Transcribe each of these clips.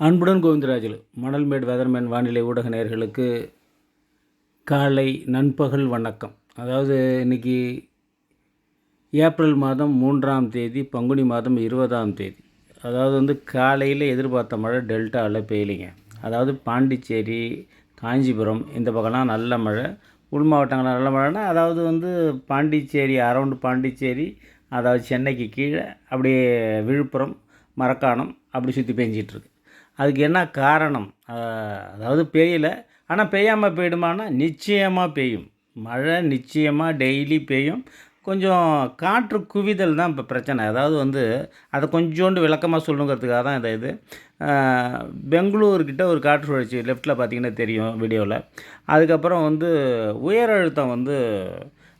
அன்புடன் கோவிந்தராஜில் மணல்மேடு வெதர்மேன் வானிலை ஊடக நேர்களுக்கு காலை நண்பகல் வணக்கம். அதாவது இன்றைக்கி ஏப்ரல் மாதம் மூன்றாம் தேதி பங்குனி மாதம் இருபதாம் தேதி. அதாவது வந்து காலையில் எதிர்பார்த்த மழை டெல்டாவில் பெய்யலிங்க. அதாவது பாண்டிச்சேரி காஞ்சிபுரம் இந்த பக்கம்லாம் நல்ல மழை. உள் மாவட்டங்களில் நல்ல மழைன்னா அதாவது வந்து பாண்டிச்சேரி அரௌண்டு பாண்டிச்சேரி அதாவது சென்னைக்கு கீழே அப்படியே விழுப்புரம் மரக்காணம் அப்படி சுற்றி பெஞ்சிகிட்ருக்கு அதுக்கு என்ன காரணம்? அதாவது பெய்யல ஆனால் பெய்யாமல் போயிடுமானா நிச்சயமாக பெய்யும் மழை நிச்சயமாக டெய்லி பெய்யும் கொஞ்சம் காற்று குவிதல் தான் இப்போ பிரச்சனை. அதாவது வந்து அதை கொஞ்சோண்டு விளக்கமாக சொல்லுங்கிறதுக்காக தான் இதை இது. பெங்களூர்கிட்ட ஒரு காற்று சுழற்சி லெஃப்ட்டில் பார்த்தீங்கன்னா தெரியும் வீடியோவில். அதுக்கப்புறம் வந்து உயர் அழுத்தம் வந்து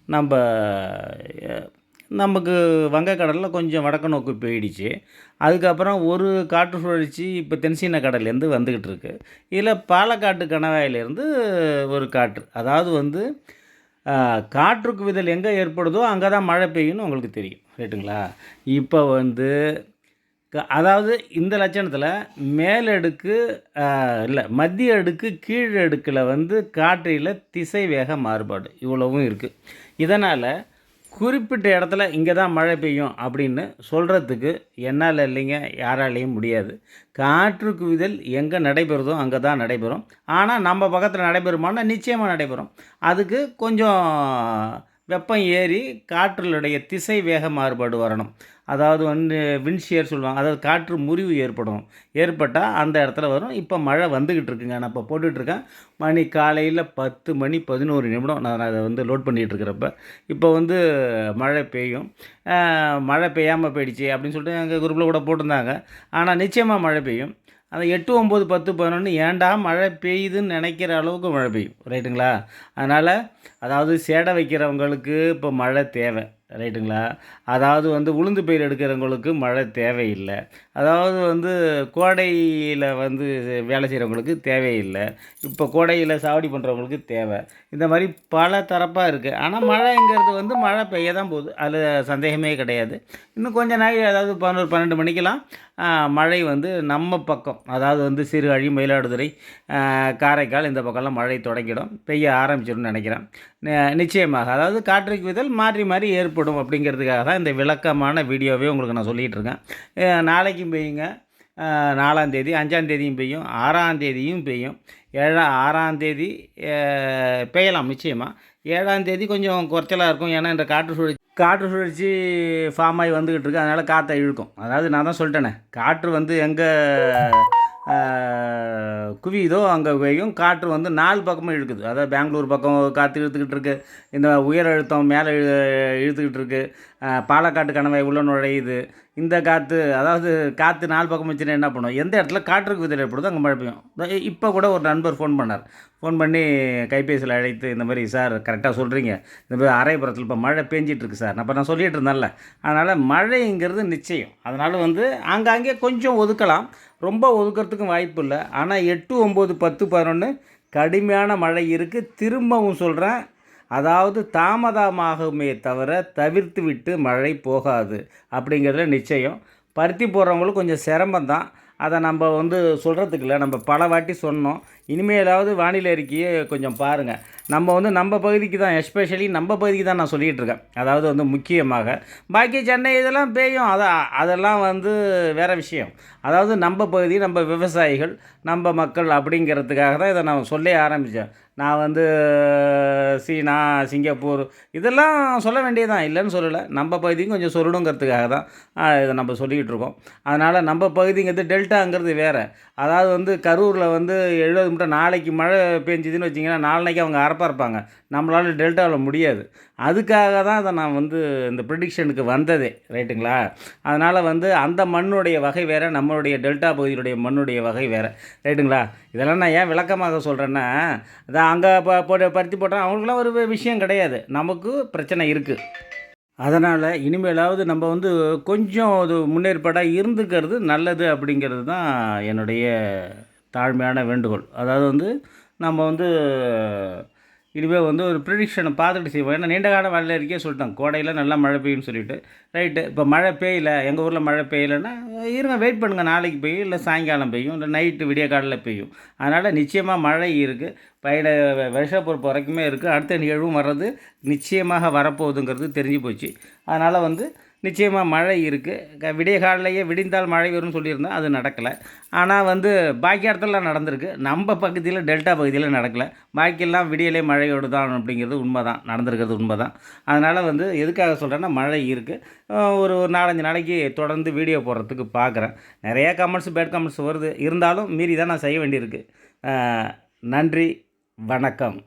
நம்ம நமக்கு வங்கக்கடலில் கொஞ்சம் வடக்கு நோக்கி போயிடுச்சு. அதுக்கப்புறம் ஒரு காற்று சுழற்சி இப்போ தென்சீன கடல்லேருந்து வந்துக்கிட்டு இருக்கு. இதில் பாலக்காட்டு கணவாயிலேருந்து ஒரு காற்று. அதாவது வந்து காற்றுக்கு விதல் எங்கே ஏற்படுதோ அங்கே தான் மழை பெய்யும்னு உங்களுக்கு தெரியும். ரைட்டுங்களா இப்போ வந்து க- அதாவது இந்த லட்சணத்தில் மேலடுக்கு இல்லை மத்திய அடுக்கு கீழ் அடுக்கில் வந்து காற்றில் திசை வேக மாறுபாடு இவ்வளவும் இருக்குது இதனால் குறிப்பிட்ட இடத்துல இங்கே தான் மழை பெய்யும் அப்படின்னு சொல்கிறதுக்கு என்னால் இல்லைங்க யாராலையும் முடியாது. காற்று குவிதல் எங்கே நடைபெறுதோ அங்கே தான் நடைபெறும். ஆனால் நம்ம பக்கத்தில் நடைபெறுமானா நிச்சயமாக நடைபெறும். அதுக்கு கொஞ்சம் வெப்பம் ஏறி காற்றுடைய திசை வேக மாறுபாடு வரணும். அதாவது வந்து வின்ஷியர் சொல்லுவாங்க. அதாவது காற்று முறிவு ஏற்படும். ஏற்பட்டால் அந்த இடத்துல வரும். இப்போ மழை வந்துக்கிட்டு இருக்குங்க. நான் இப்போ போட்டுட்ருக்கேன். மணி காலையில் பத்து மணி பதினோரு நிமிடம். நான் அதை வந்து லோட் பண்ணிகிட்டு இருக்கிறப்ப இப்போ வந்து மழை பெய்யும். மழை பெய்யாமல் போயிடுச்சு அப்படின்னு சொல்லிட்டு எங்கள் குரூப்பில் கூட போட்டிருந்தாங்க. ஆனால் நிச்சயமாக மழை பெய்யும். அந்த எட்டு ஒம்பது பத்து பதினொன்று ஏன்டா மழை பெய்யுதுன்னு நினைக்கிற அளவுக்கு மழை பெய்யும். ரைட்டுங்களா அதனால் அதாவது சேடை வைக்கிறவங்களுக்கு இப்போ மழை தேவை. ரைட்டுங்களா? அதாவது வந்து உளுந்து பயிர் எடுக்கிறவங்களுக்கு மழை தேவையில்லை. அதாவது வந்து கோடையில் வந்து வேலை செய்கிறவங்களுக்கு தேவையில்லை. இப்போ கோடையில் சாவடி பண்ணுறவங்களுக்கு தேவை. இந்த மாதிரி பல தரப்பாக இருக்குது ஆனால் மழைங்கிறது வந்து மழை பெய்ய தான் போகுது. அதில் சந்தேகமே கிடையாது. இன்னும் கொஞ்சம் நாள் அதாவது பதினோரு பன்னெண்டு மணிக்கெல்லாம் மழை வந்து நம்ம பக்கம் அதாவது வந்து சீர்காழி மயிலாடுதுறை காரைக்கால் இந்த பக்கம்லாம் மழை தொடங்கிடும். பெய்ய ஆரம்பிச்சிடும்னு நினைக்கிறேன். நிச்சயமாக. அதாவது காற்றுக்கு விதல் மாறி மாறி ஏற்படும் அப்படிங்கிறதுக்காக தான் இந்த விளக்கமான வீடியோவே உங்களுக்கு நான் சொல்லிகிட்டு இருக்கேன் நாளைக்கும் பெய்யுங்க. நாலாந்தேதி அஞ்சாந்தேதியும் பெய்யும் ஆறாந்தேதியும் பெய்யும். ஏழா ஆறாந்தேதி பெய்யலாம் நிச்சயமாக ஏழாந்தேதி கொஞ்சம் குறைச்சலாக இருக்கும். ஏன்னா இந்த காற்று சுழற்சி காற்று சுழற்சி ஃபார்ம் ஆகி வந்துக்கிட்டு இருக்கு அதனால் காற்றை இழுக்கும். அதாவது நான் தான் சொல்லிட்டேனே. காற்று வந்து எங்கே குவியுதோ அங்கே பெய்யும் காற்று வந்து நாலு பக்கமும் இழுக்குது. அதாவது பெங்களூர் பக்கம் காற்று இழுத்துக்கிட்டு இருக்கு. இந்த உயர் அழுத்தம் மேலே இழு இழுத்துக்கிட்டு இருக்கு. பாலக்காட்டு கணவாய் உள்ள நுழையுது. இந்த காற்று அதாவது காற்று நாலு பக்கம் வச்சுன்னா என்ன பண்ணும்? எந்த இடத்துல காற்றுக்கு விதில் ஏற்படுதோ அங்கே மழை பெய்யும். இப்போ கூட ஒரு நண்பர் ஃபோன் பண்ணார். ஃபோன் பண்ணி கைபேசியில் அழைத்து இந்த மாதிரி சார் கரெக்டாக சொல்கிறீங்க. இந்த மாதிரி அரைப்புறத்தில் இப்போ மழை பேஞ்சிட்ருக்கு சார். அப்போ நான் சொல்லிகிட்டு இருந்தேன்ல. அதனால் மழைங்கிறது நிச்சயம். அதனால் வந்து ஆங்காங்கே கொஞ்சம் ஒதுக்கலாம். ரொம்ப ஒதுக்கிறதுக்கும் வாய்ப்பு இல்லை. ஆனால் எட்டு ஒம்பது பத்து பதினொன்று கடுமையான மழை இருக்குது திரும்பவும் சொல்கிறேன். அதாவது தாமதமாகுமே தவிர தவிர்த்து விட்டு மழை போகாது அப்படிங்கிறதுல நிச்சயம். பருத்தி போடுறவங்களுக்கு கொஞ்சம் சிரமம் தான் அதை நம்ம வந்து சொல்கிறதுக்கு இல்லை. நம்ம பல வாட்டி சொன்னோம். இனிமேலாவது வானிலை அறிக்கையை கொஞ்சம் பாருங்கள் நம்ம வந்து நம்ம பகுதிக்கு தான் எஸ்பெஷலி நம்ம பகுதிக்கு தான் நான் சொல்லிகிட்டு இருக்கேன். அதாவது வந்து முக்கியமாக பாக்கி சென்னை இதெல்லாம் பெய்யும். அதை அதெல்லாம் வந்து வேறு விஷயம். அதாவது நம்ம பகுதி நம்ம விவசாயிகள் நம்ம மக்கள் அப்படிங்கிறதுக்காக தான் இதை நான் சொல்ல ஆரம்பித்தேன் நான் வந்து சீனா சிங்கப்பூர் இதெல்லாம் சொல்ல வேண்டியதான் இல்லைன்னு சொல்லலை. நம்ம பகுதியும் கொஞ்சம் சொல்லணுங்கிறதுக்காக தான் இதை நம்ம சொல்லிக்கிட்டு இருக்கோம். அதனால் நம்ம பகுதிங்கிறது டெல்டாங்கிறது வேறு. அதாவது வந்து கரூரில் வந்து எழுபது மீட்டர் நாளைக்கு மழை பெஞ்சுதுன்னு வச்சிங்கன்னா நாளைக்கு அவங்க அறப்பாக இருப்பாங்க. நம்மளால் டெல்டாவில் முடியாது. அதுக்காக தான் அதை நான் வந்து இந்த ப்ரிடிக்ஷனுக்கு வந்ததே ரைட்டுங்களா? அதனால் வந்து அந்த மண்ணுடைய வகை வேறு நம்மளுடைய டெல்டா பகுதியினுடைய மண்ணுடைய வகை வேறு ரைட்டுங்களா? இதெல்லாம் நான் ஏன் விளக்கமாக சொல்கிறேன்னா அதான் அங்கே ப போட்டு பருத்தி போட்டால் அவங்களுக்குலாம் ஒரு விஷயம் கிடையாது. நமக்கு பிரச்சனை இருக்குது அதனால் இனிமேலாவது நம்ம வந்து கொஞ்சம் அது முன்னேற்பாடாக இருந்துக்கிறது நல்லது அப்படிங்கிறது தான் என்னுடைய தாழ்மையான வேண்டுகோள். அதாவது வந்து நம்ம வந்து இனிமேல் வந்து ஒரு ப்ரிடிக்ஷனை பார்த்துட்டு செய்வோம். ஏன்னா நீண்ட கால வானிலை இருக்கே சொல்லிட்டோம் கோடையில் நல்லா மழை பெய்யும்னு சொல்லிட்டு. ரைட்டு இப்போ மழை பெய்யல. எங்கள் ஊரில் மழை பெய்யலைன்னா இருங்க வெயிட் பண்ணுங்கள் நாளைக்கு பெய்யும். இல்லை சாயங்காலம் பெய்யும். இல்லை நைட்டு விடிய காலையில் பெய்யும். அதனால் நிச்சயமாக மழை இருக்குது பயிர வருஷ பொறுப்பு வரைக்குமே இருக்குது அடுத்த நிகழ்வும் வர்றது நிச்சயமாக வரப்போகுதுங்கிறது தெரிஞ்சு போச்சு. அதனால் வந்து நிச்சயமாக மழை இருக்குது விடிய காலையிலேயே விடிந்தால் மழை வரும்னு சொல்லியிருந்தோம் அது நடக்கலை. ஆனால் வந்து பாக்கி இடத்துலலாம் நடந்திருக்கு. நம்ம பகுதியில் டெல்டா பகுதியில் நடக்கலை. பாக்கியெல்லாம் விடியலே மழையோடு தான் அப்படிங்கிறது உண்மை தான் நடந்திருக்கிறது உண்மை தான் அதனால் வந்து எதுக்காக சொல்கிறேன்னா மழை இருக்குது ஒரு ஒரு நாலஞ்சு நாளைக்கு தொடர்ந்து வீடியோ போடுறதுக்கு பார்க்குறேன் நிறையா கமெண்ட்ஸ் பேட் கமெண்ட்ஸ் வருது. இருந்தாலும் மீறி தான் நான் செய்ய வேண்டியிருக்கு. நன்றி. வணக்கம்.